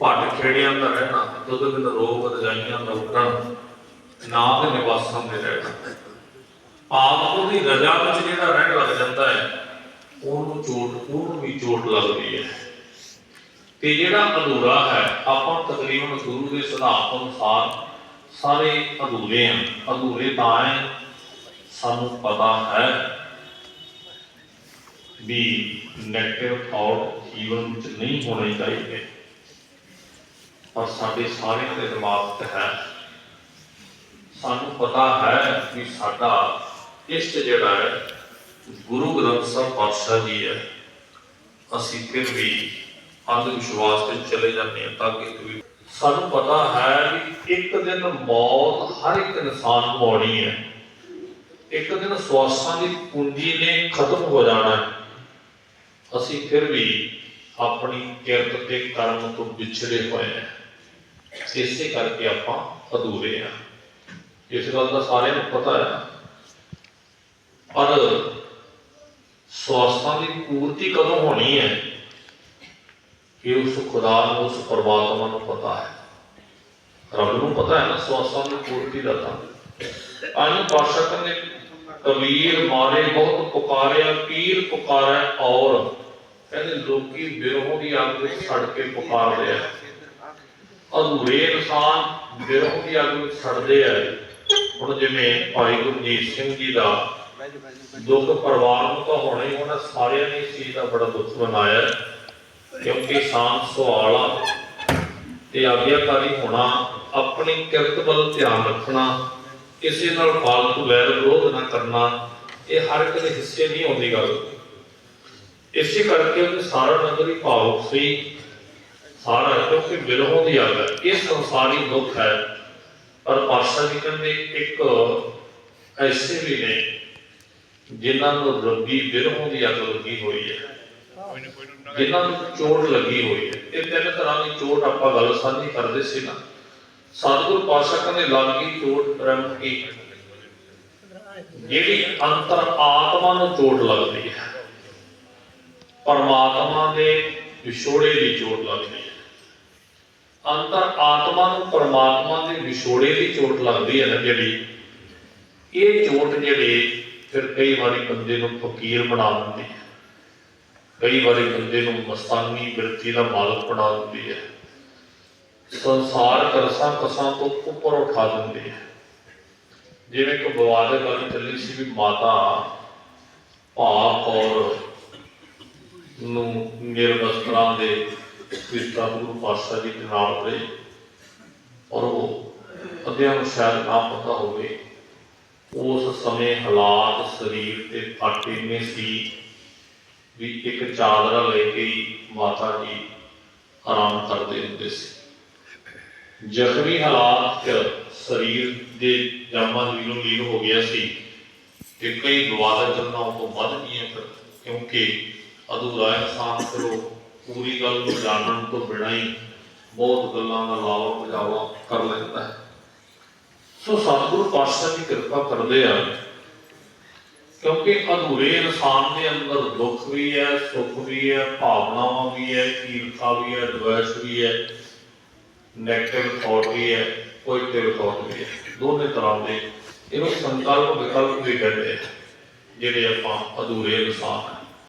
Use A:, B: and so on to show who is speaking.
A: ਭੱਟ ਖੇੜਿਆਂ ਦਾ ਰਹਿਣਾ, ਦੁੱਧ ਬਿਨ ਰੋਗ ਰਜਾਈਆਂ ਦਾ ਉੱਠਣ ਨਾਮ ਦੇ ਨਿਵਾਸਾਂ ਦੇ ਰਹਿਣਾ। ਆਪ ਉਹਦੀ ਰਜਾ ਵਿੱਚ ਜਿਹੜਾ ਰਹਿਣ ਲੱਗ ਜਾਂਦਾ ਹੈ, ਉਹਨੂੰ ਚੋਟ, ਉਹਨੂੰ ਵੀ ਚੋਟ ਲੱਗਦੀ ਹੈ। ਤੇ ਜਿਹੜਾ ਅਧੂਰਾ ਹੈ, ਆਪਾਂ ਤਕਰੀਬਨ ਗੁਰੂ ਦੇ ਸਿਧਾਂਤ ਅਨੁਸਾਰ ਸਾਰੇ ਅਧੂਰੇ ਹਨ। ਅਧੂਰੇ ਤਾਂ ਹੈ, ਸਾਨੂੰ ਪਤਾ ਹੈ ਵੀ ਨੈਗੇਟਿਵ ਥਾਟ ਜੀਵਨ ਵਿੱਚ ਨਹੀਂ ਹੋਣੇ ਚਾਹੀਦੇ। ਪਰ ਸਾਡੇ ਸਾਰਿਆਂ ਦੇ ਦਿਮਾਗ 'ਚ ਹੈ। ਸਾਨੂੰ ਪਤਾ ਹੈ ਕਿ ਸਾਡਾ ਇਸ਼ਟ ਜਿਹੜਾ ਹੈ ਗੁਰੂ ਗ੍ਰੰਥ ਸਾਹਿਬ ਪਾਤਸ਼ਾਹ ਜੀ ਹੈ। ਅਸੀਂ ਫਿਰ ਵੀ ਅੰਧ ਵਿਸ਼ਵਾਸ ਤੇ ਚਲੇ ਜਾਂਦੇ ਹਾਂ ਤਾਂ ਕਿ ਵੀ ਸਾਨੂੰ ਪਤਾ ਹੈ ਵੀ ਇੱਕ ਦਿਨ ਮੌਤ ਹਰ ਇੱਕ ਇਨਸਾਨ ਨੂੰ ਆਉਣੀ ਹੈ। ਇੱਕ ਦਿਨ ਸਵਾਸਾਂ ਦੀ ਪੂੰਜੀ ਨੇ ਖਤਮ ਹੋ ਜਾਣਾ ਅਸੀਂ ਫਿਰ ਵੀ ਆਪਣੀ ਕਿਰਤ ਤੇ ਕਰਮ ਤੋਂ ਵਿਛੜੇ ਹੋਏ ਹਾਂ। ਇਸੇ ਕਰਕੇ ਆਪਾਂ ਅਧੂਰੇ ਹਾਂ ਇਸ ਗੱਲ ਦਾ ਸਾਰਿਆਂ ਨੂੰ ਪਤਾ ਹੈ। ਪਰ ਸਵਾਸਾਂ ਦੀ ਪੂਰਤੀ ਕਦੋਂ ਹੋਣੀ ਹੈ, ਇਹ ਉਸ ਖੁਦਾ ਨੂੰ, ਉਸ ਪਰਮਾਤਮਾ ਨੂੰ ਪਤਾ ਹੈ। ਰੱਬ ਨੂੰ ਪਤਾ ਹੈ ਨਾ ਸਵਾਸਾਂ ਦੀ ਪੂਰਤੀ ਦਾ ਤਾਂ। ਆਨੂੰ ਪਾਸ਼ਾ ਕਹਿੰਦੇ ਕਬੀਰ ਮਾਰੇ, ਬਹੁਤ ਪੁਕਾਰਿਆ, ਪੀਰ ਪੁਕਾਰੈ ਔਰ ਕਹਿੰਦੇ ਲੋਕੀ ਬਿਰਹੋਂ ਦੀ ਅੱਗ ਵਿੱਚ ਸੜ ਕੇ ਪੁਕਾਰਦੇ ਆ ਅਧੂਰੇ ਇਨਸਾਨ ਬਿਰਹੋਂ ਦੀ ਅੱਗ ਵਿੱਚ ਸੜਦੇ ਆ ਹੁਣ ਜਿਵੇਂ ਭਾਈ ਗੁਰਜੀਤ ਸਿੰਘ ਜੀ ਦਾ ਦੁੱਖ ਪਰਿਵਾਰ ਨੂੰ ਤਾਂ ਹੋਣਾ ਹੀ ਹੋਣਾ ਸਾਰਿਆਂ ਨੇ ਇਸ ਚੀਜ਼ ਦਾ ਬੜਾ ਦੁੱਖ ਮਨਾਇਆ ਹੈ। ਕਿਉਂਕਿ ਸ਼ਾਂਤ ਸੁਹਾਲਾ ਤੇ ਆਗਿਆਕਾਰੀ ਹੋਣਾ, ਆਪਣੀ ਕਿਰਤ ਵੱਲ ਧਿਆਨ ਰੱਖਣਾ, ਕਿਸੇ ਨਾਲ ਫਾਲਤੂ ਵੈਰ ਵਿਰੋਧ ਨਾ ਕਰਨਾ, ਇਹ ਹਰ ਇੱਕ ਦੇ ਹਿੱਸੇ ਨਹੀਂ ਆਉਂਦੀ ਗੱਲ ਇਸੇ ਕਰਕੇ ਉਹ ਸਾਰਾ ਨਗਰ ਹੀ ਭਾਵੁਕ ਸੀ ਸਾਰਾ ਕਿਉਂਕਿ ਬਿਰਹੋਂ ਦੀ ਅੱਗ ਹੈ। ਇਹ ਸੰਸਾਰੀ ਦੁੱਖ ਹੈ। ਪਰ ਪਾਸ਼ਾ ਜੀ ਕਹਿੰਦੇ ਇੱਕ ਐਸੇ ਵੀ ਨੇ ਜਿਨ੍ਹਾਂ ਨੂੰ ਰੱਬੀ ਬਿਰਹੋਂ ਦੀ ਅੱਗ ਲੱਗੀ ਹੋਈ ਹੈ। ਜਿਨ੍ਹਾਂ ਨੂੰ ਚੋਟ ਲੱਗੀ ਹੋਈ ਹੈ। ਇਹ ਤਿੰਨ ਤਰ੍ਹਾਂ ਦੀ ਚੋਟ ਆਪਾਂ ਗੱਲ ਸਾਂਝੀ ਕਰਦੇ ਸੀ ਨਾ। ਸਤਿਗੁਰ ਪਾਤਸ਼ਾਹ ਕਹਿੰਦੇ, ਲੱਗੀ ਚੋਟ ਬ੍ਰਹਮ ਕੀ? ਜਿਹੜੀ ਅੰਤਰ ਆਤਮਾ ਨੂੰ ਚੋਟ ਲੱਗਦੀ ਹੈ। ਪਰਮਾਤਮਾ ਦੇ ਵਿਛੋੜੇ ਦੀ ਚੋਟ ਲੱਗਦੀ ਹੈ। ਅੰਤਰ ਆਤਮਾ ਨੂੰ ਪਰਮਾਤਮਾ ਦੇ ਵਿਛੋੜੇ ਦੀ ਚੋਟ ਲੱਗਦੀ ਹੈ ਨਾ ਜਿਹੜੀ। ਇਹ ਚੋਟ ਜਿਹੜੀ ਫਿਰ ਕਈ ਵਾਰੀ ਬੰਦੇ ਨੂੰ ਫਕੀਰ ਬਣਾ ਦਿੰਦੀ ਹੈ। ਕਈ ਵਾਰੀ ਬੰਦੇ ਨੂੰ ਮਸਤਾਨੀ ਬਿਰਤੀ ਦਾ ਮਾਲਕ ਬਣਾ ਦਿੰਦੀ ਹੈ। ਸੰਸਾਰ ਕਰਸਾਂ ਕਸਾਂ ਤੋਂ ਉੱਪਰ ਉਠਾ ਦਿੰਦੀ ਹੈ। ਜਿਵੇਂ ਕਿ ਵਿਵਾਦ ਦੀ ਗੱਲ ਚੱਲੀ ਸੀ ਵੀ ਮਾਤਾ ਭਾਪ ਔਰ ਨੂੰ ਨਿਰਵਸਤਰਾਂ ਦੇ ਕ੍ਰਿਸ਼ਨਾ ਗੁਰੂ ਪਾਤਸ਼ਾਹ ਜੀ ਦੇ ਨਾਲ ਰਹੇ ਔਰ ਉਹ ਅੱਧਿਆਂ ਨੂੰ ਸ਼ਾਇਦ ਨਾ ਪਤਾ ਹੋਵੇ, ਉਸ ਸਮੇਂ ਹਾਲਾਤ ਸਰੀਰ ਤੇ ਫੱਟ ਇੰਨੇ ਸੀ ਵੀ ਇੱਕ ਚਾਦਰਾ ਲੈ ਕੇ ਮਾਤਾ ਜੀ ਆਰਾਮ ਕਰਦੇ ਹੁੰਦੇ ਸੀ। ਜ਼ਖਮੀ ਹਾਲਾਤ ਚ ਸਰੀਰ ਦੇ ਜਾਮਾਂ ਲੀਨੋ ਲੀਨ ਹੋ ਗਿਆ ਸੀ ਤੇ ਕਈ ਵਿਵਾਦਾਂ ਚੱਲਣਾ ਤੋਂ ਵੱਧ ਗਈਆਂ ਕਿਉਂਕਿ ਅਧੂਰਾ ਇਨਸਾਨ ਫਿਰ ਪੂਰੀ ਗੱਲ ਨੂੰ ਜਾਣਨ ਤੋਂ ਬਿਨਾਂ ਹੀ ਬਹੁਤ ਗੱਲਾਂ ਦਾ ਲਾਵਾ ਬਜਾਵਾ ਕਰ ਲੈਂਦਾ ਹੈ। ਸੋ ਸਤਿਗੁਰੂ ਪਾਤਸ਼ਾਹ ਦੀ ਕਿਰਪਾ ਕਰਦੇ ਆ, ਕਿਉਂਕਿ ਅਧੂਰੇ ਇਨਸਾਨ ਦੇ ਅੰਦਰ ਦੁੱਖ ਵੀ ਹੈ, ਸੁੱਖ ਵੀ ਹੈ, ਭਾਵਨਾਵਾਂ ਵੀ ਹੈ, ਈਰਖਾ ਵੀ ਹੈ, ਦਵੇਸ਼ ਵੀ ਹੈ ਨੈਗੇਟਿਵ ਥਾਟ ਵੀ ਹੈ ਪੋਜ਼ਿਟਿਵ ਥਾਟ ਵੀ ਹੈ। ਦੋਨੇ ਤਰ੍ਹਾਂ ਦੇ ਇਹਨੂੰ ਸੰਕਲਪ ਵਿਕਲਪ ਵੀ ਕਹਿੰਦੇ ਆ, ਜਿਹੜੇ ਆਪਾਂ ਅਧੂਰੇ ਇਨਸਾਨ